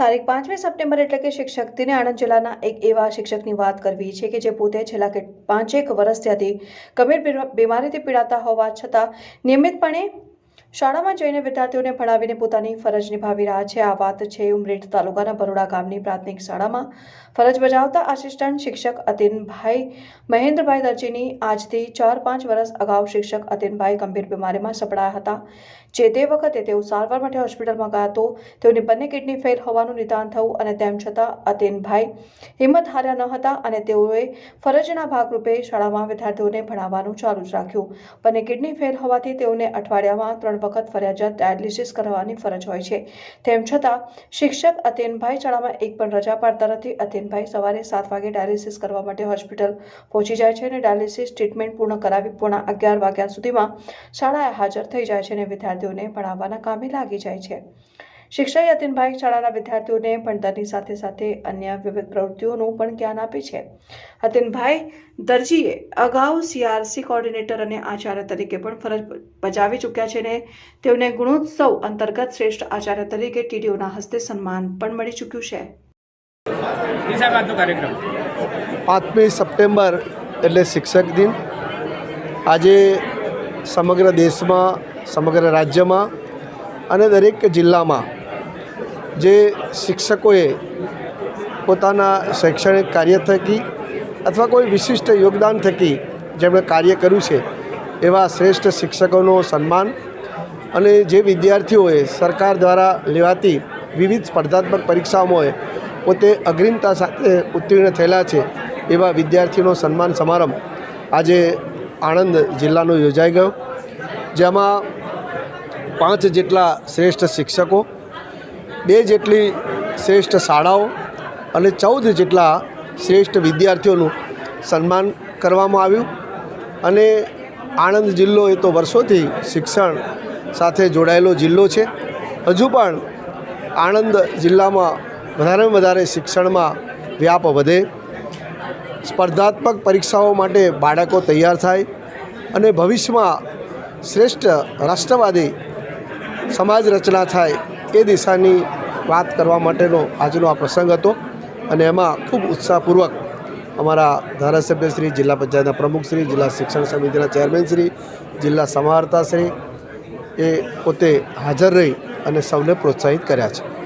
તારીખ પાંચમી સપ્ટેમ્બર એટલે કે શિક્ષક દિને આણંદ જિલ્લાના એક એવા શિક્ષકની વાત કરવી છે કે જે પોતે છેલ્લા પાંચેક વર્ષ ત્યાંથી ગંભીર બીમા- બીમારીથી પીડાતા હોવા છતાં નિયમિતપણે શાળામાં જઈને વિદ્યાર્થીઓને ભણાવીને પોતાની ફરજ નિભાવી રહ્યા છે. આ વાત છે ઉમરેઠ તાલુકાના બરોડા ગામની પ્રાથમિક શાળામાં. ફરજ બજાવતા આસિસ્ટન્ટ શિક્ષક અતિનભાઈ, મહેન્દ્રભાઈ દરજીની આજથી ચાર પાંચ વર્ષ અગાઉ શિક્ષક અતિનભાઈ ગંભીર બીમારીમાં સપડાયા હતા. જે તે વખતે તેઓ સારવાર માટે હોસ્પિટલમાં ગયા તો તેઓની બંને કિડની ફેલ હોવાનું નિદાન થયું અને તેમ છતાં અતિનભાઈ હિંમત હાર્યા ન હતા અને તેઓએ ફરજના ભાગરૂપે શાળામાં વિદ્યાર્થીઓને ભણાવવાનું ચાલુ જ રાખ્યું. બંને કિડની ફેલ હોવાથી તેઓને અઠવાડિયામાં ત્રણ વખત ફરજિયાત ડાયાલિસિસ કરવાની ફરજ હોય છે. તેમ છતાં, શિક્ષક અતિનભાઈ શાળામાં એક પણ રજા પાડતા નથી. અતિનભાઈ સવારે સાત વાગે ડાયાલિસિસ કરવા માટે હોસ્પિટલ પહોંચી જાય છે અને ડાયાલિસિસ ટ્રીટમેન્ટ પૂર્ણ કરાવી પૂર્ણ અગિયાર વાગ્યા સુધીમાં શાળાએ હાજર થઈ જાય છે અને વિદ્યાર્થીઓને ભણાવવાના કામે લાગી જાય છે. શિક્ષક યતિનભાઈ શાળાના વિદ્યાર્થીઓને ભણતરની સાથે સાથે અન્ય વિવિધ પ્રવૃત્તિઓનું પણ જ્ઞાન આપે છે. હતિનભાઈ દરજીએ અગાઉ સીઆરસી કોર્ડિનેટર અને આચાર્ય તરીકે પણ ફરજ બજાવી ચૂક્યા છે ને તેઓને ગુણોત્સવ અંતર્ગત શ્રેષ્ઠ આચાર્ય તરીકે ટીડીઓના હસ્તે સન્માન પણ મળી ચૂક્યું છે. પાંચમી સપ્ટેમ્બર એટલે શિક્ષક દિન. આજે સમગ્ર દેશમાં સમગ્ર રાજ્યમાં અને દરેક જિલ્લામાં જે શિક્ષકોએ પોતાના શૈક્ષણિક કાર્ય થકી અથવા કોઈ વિશિષ્ટ યોગદાન થકી જેમણે કાર્ય કર્યું છે, એવા શ્રેષ્ઠ શિક્ષકોનો સન્માન અને જે વિદ્યાર્થીઓએ સરકાર દ્વારા લેવાતી વિવિધ સ્પર્ધાત્મક પરીક્ષાઓમાં પોતે અગ્રિમતા સાથે ઉત્તીર્ણ થયેલા છે, એવા વિદ્યાર્થીઓનો સન્માન સમારંભ આજે આણંદ જિલ્લાનો યોજાઈ ગયો, જેમાં પાંચ જેટલા શ્રેષ્ઠ શિક્ષકો બે જેટલી શ્રેષ્ઠ શાળાઓ અને ચૌદ જેટલા શ્રેષ્ઠ વિદ્યાર્થીઓનું સન્માન કરવામાં આવ્યું. અને આણંદ જિલ્લો એ તો વર્ષોથી શિક્ષણ સાથે જોડાયેલો જિલ્લો છે. હજુ પણ આણંદ જિલ્લામાં વધારેમાં વધારે શિક્ષણમાં વ્યાપ વધે. સ્પર્ધાત્મક પરીક્ષાઓ માટે બાળકો તૈયાર થાય અને ભવિષ્યમાં શ્રેષ્ઠ રાષ્ટ્રવાદી સમાજ રચના થાય એ દિશાની વાત કરવા માટેનો આજનો આ પ્રસંગ હતો. અને એમાં ખૂબ ઉત્સાહપૂર્વક અમારા ધારાસભ્યશ્રી જિલ્લા પંચાયતના પ્રમુખશ્રી જિલ્લા શિક્ષણ સમિતિના ચેરમેનશ્રી જિલ્લા સમાહર્તાશ્રી એ પોતે હાજર રહી અને સૌને પ્રોત્સાહિત કર્યા છે.